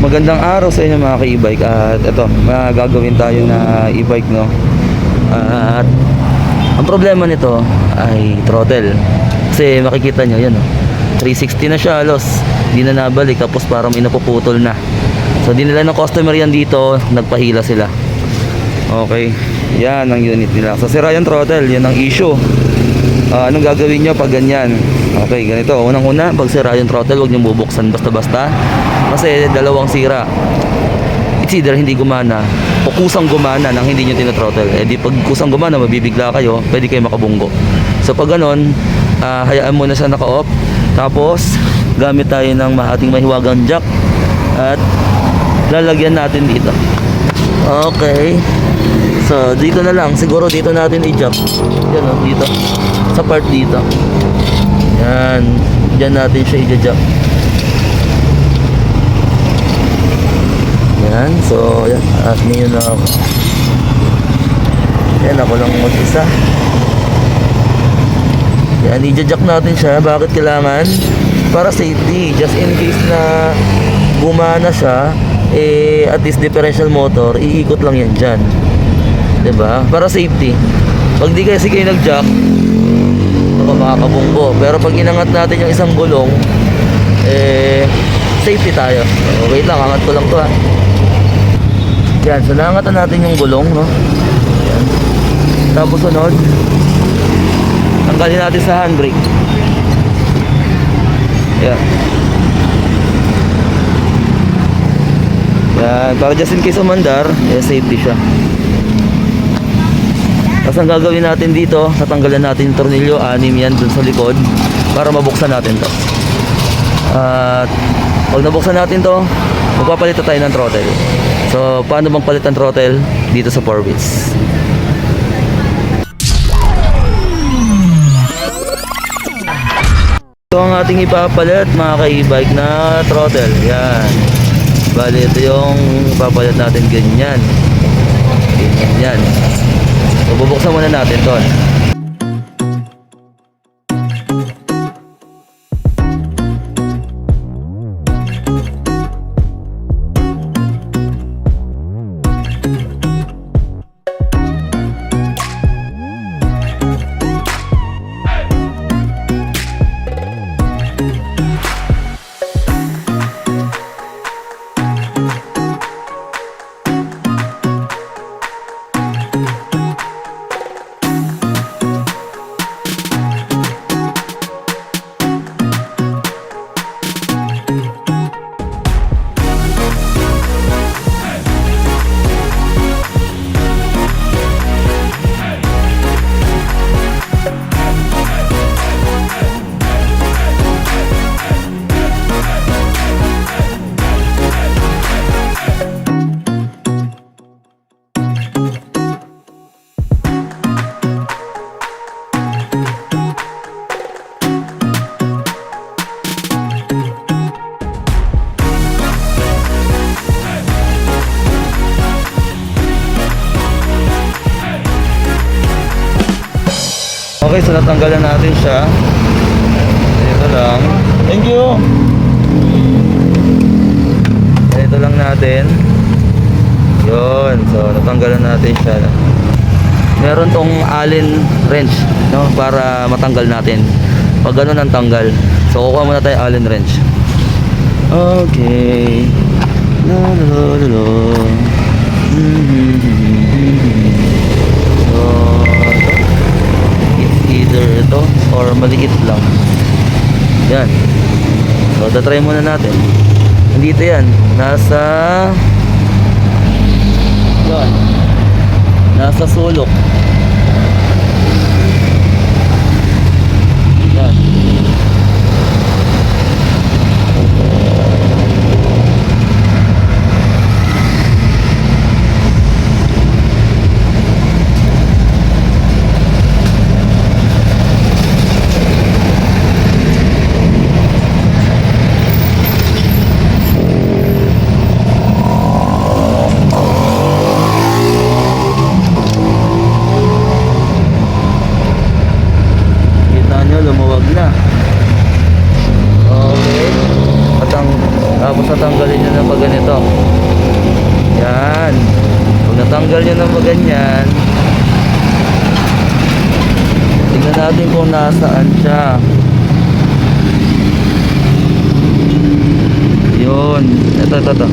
Magandang araw sa inyo mga ka-e-bike at ito, mga gagawin tayo na e-bike no. At ang problema nito ay throttle. Kasi makikita nyo yan oh. 360 na siya halos. Hindi na nabalik tapos parang may napuputol na. So dinala ng customer yan dito, nagpahila sila. Okay. Yan ang unit nila. So sira yung throttle, yan ang issue. Ah, anong gagawin nyo pag ganyan? Okay, ganito. Unang-una, pag sira yung throttle, huwag nyo bubuksan basta-basta. Kasi dalawang sira. It's either hindi gumana o kusang gumana nang hindi nyo tinothrottle. Eh di pag kusang gumana, mabibigla kayo, pwede kayo makabunggo. So pag ganon, ah, hayaan mo na siya naka-off. Tapos, gamit tayo ng ating mahiwagang jack. At lalagyan natin dito. Okay. So, dito na lang. Siguro dito natin i-jack. Yan o, dito. Sa part dito. Yan. Diyan natin siya i-jack. Yan. So, yan. At niyo na ako. Yan, ako lang mag-isa. Yan, i-jack natin siya. Bakit kailangan? Para safety. Just in case na gumana siya, eh, at least differential motor, iikot lang yan dyan. ba? Para safety. Pag di kasi kayo nag-jack, baka makakabunggo. Pero pag inangat natin yung isang gulong, eh, safety tayo. So, wait lang, angat ko lang to ha. Yan, so naangatan natin yung gulong, no? Yan. Tapos sunod, tanggalin natin sa handbrake. Yan. Yan, para just in case umandar, eh, safety siya. Tapos ang gagawin natin dito, tatanggalan natin yung tornilyo, anim yan dun sa likod para mabuksan natin to. At pag nabuksan natin to, magpapalit na tayo ng throttle. So, paano bang palit ang throttle? Dito sa 4 bits. Ito ang ating ipapalit mga ka-e-bike na throttle. Yan. Bali, ito yung ipapalit natin ganyan. Ganyan yan. So, bubuksan muna natin to. So natanggalan natin siya. Ito lang. Thank you! Ito lang natin. Yun. So, natanggalan natin siya. Meron tong allen wrench, no? Para matanggal natin. Pag ganun ang tanggal. So, kukuha muna tayo allen wrench. Okay. La la la la. Mhm. So. Either ito or maliit lang. Yan. So, tatry muna natin. Nandito yan. Nasa... Yan. Nasa sulok. Tanggalin nyo na pag ganito. Yan. Pag natanggal nyo na pag tingnan natin kung nasaan siya. Yun. Ito, ito, ito.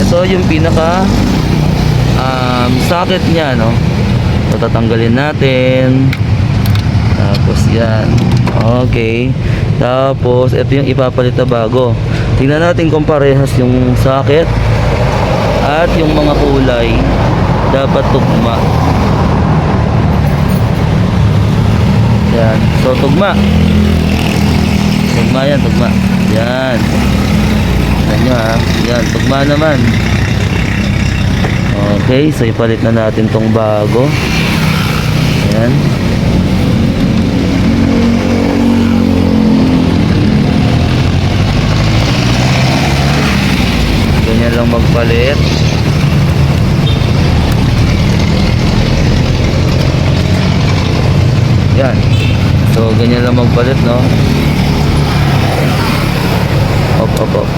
Ito yung pinaka um, socket niya, no? So, tatanggalin natin. Yan. Okay. Tapos, ito yung ipapalit na bago. Tingnan natin kung parehas yung socket at yung mga kulay dapat tugma. Yan. So, tugma. Tugma yan, tugma. Yan. Yan nyo ha. Yan, tugma naman. Okay, so ipalit na natin tong bago. Yan. Magpalit. Yan. So, ganyan lang magpalit, no? Op, op, op.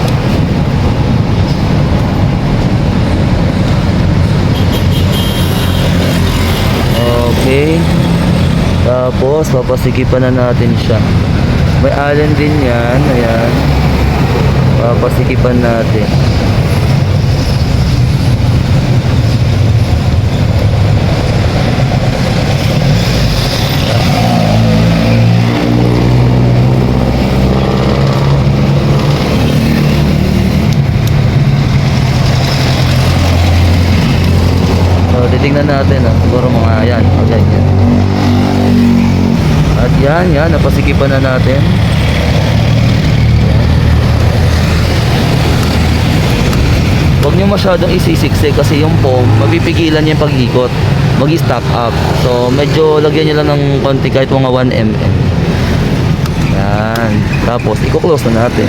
Okay. Tapos, papasikipan na natin siya. May allen din yan. Ayan. Papasikipan natin. Titignan natin. Ah. Siguro mga yan. Okay, yan. At yan, yan. Napasikipan na natin. Yan. Huwag nyo masyadong isisiksik kasi yung foam, mapipigilan niya yung pag-ikot. Mag-stack up. So, medyo lagyan nyo lang ng konti kahit mga 1 mm. Yan. Tapos, i-close na natin.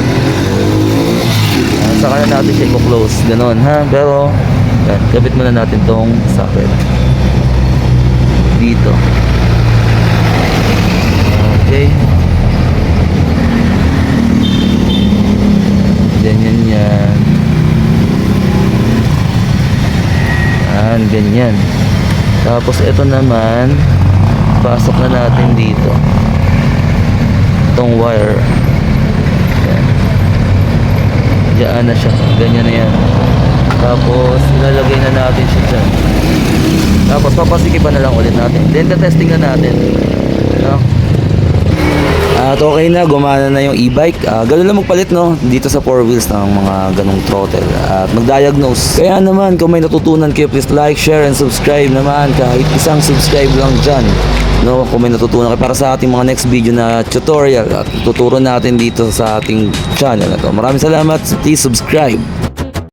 Yan. Saka na natin siya i-close. Ganon, ha? Pero, yan. Kabit muna natin tong socket. Dito. Okay. Ganyan yan. Yan, ganyan. Tapos ito naman, pasok na natin dito. Itong wire. Yan. Diyan na siya. Ganyan na yan. Tapos, ilalagay na natin siya dyan. Tapos, papasikipan na lang ulit natin. Then, testing na natin. No? At okay na, gumana na yung e-bike. Ah, ganun lang magpalit no dito sa four wheels ng mga ganong throttle at mag-diagnose. Kaya naman kung may natutunan kayo, please like, share and subscribe naman kahit isang subscribe lang dyan. No, kung may natutunan kayo para sa ating mga next video na tutorial at tuturo natin dito sa ating channel na to. Maraming salamat. Please subscribe.